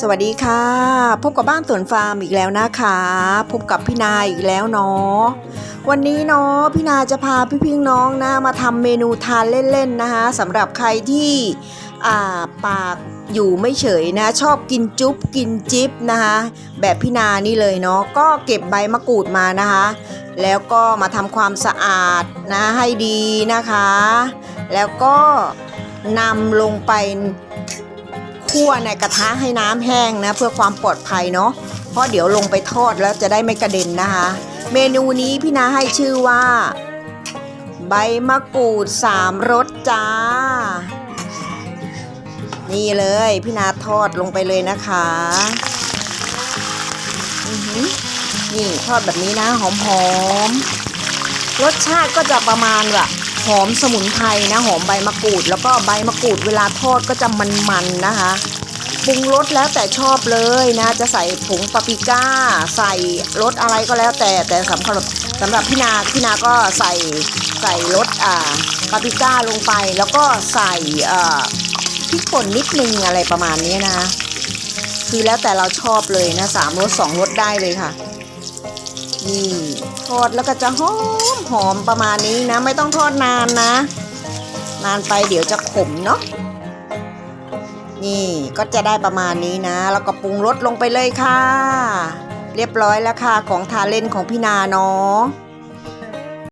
สวัสดีค่ะ พบกับบ้านสวนฟาร์มอีกแล้วนะคะ พบกับพี่นาอีกแล้วเนาะวันนี้เนาะพี่นาจะพาพี่พี่น้องนะมาทำเมนูทานเล่นๆนะคะสำหรับใครที่อ่าปากอยู่ไม่เฉยนะ ชอบกินจุ๊บกินจิ๊บนะคะแบบพี่นานี่เลยเนาะก็เก็บใบมะกรูดมานะคะ แล้วก็มาทำความสะอาดนะให้ดีนะคะ แล้วก็นำลงไป คั่วในกระทะให้น้ำแห้งนะ เพื่อความปลอดภัยเนาะเพราะเดี๋ยวลงไปทอดแล้วจะได้ไม่กระเด็นนะคะ เมนูนี้พี่นาให้ชื่อว่า ใบมะกรูดสามรสจ้า นี่เลยพี่นาทอดลงไปเลยนะคะนี่ทอดแบบนี้นะหอมๆรสชาติก็จะประมาณแบบ หอมสมุนไพรนะหอมใบมะกรูด แล้วก็ใบมะกรูดเวลาทอดก็จะมันๆนะคะปรุงรสแล้วแต่ชอบเลยนะจะใส่ผงปาปริก้า ใส่รสอะไรก็แล้วแต่แต่สำหรับสำหรับพี่นาพี่นาก็ใส่ใส่รสอ่าปาปริก้าลงไป แล้วก็ใส่เอ่อพริกป่นนิดนึงอะไรประมาณนี้นะคือแล้วแต่เราชอบเลยนะสามรสสองรสได้เลยค่ะ นี่ทอดแล้วก็จะหอมหอมประมาณนี้นะ ไม่ต้องทอดนานนะ นานไปเดี๋ยวจะขมเนาะนี่ก็จะได้ประมาณนี้นะ แล้วก็ปรุงรสลงไปเลยค่ะ เรียบร้อยแล้วค่ะของทาเล่นของพี่นาเนาะ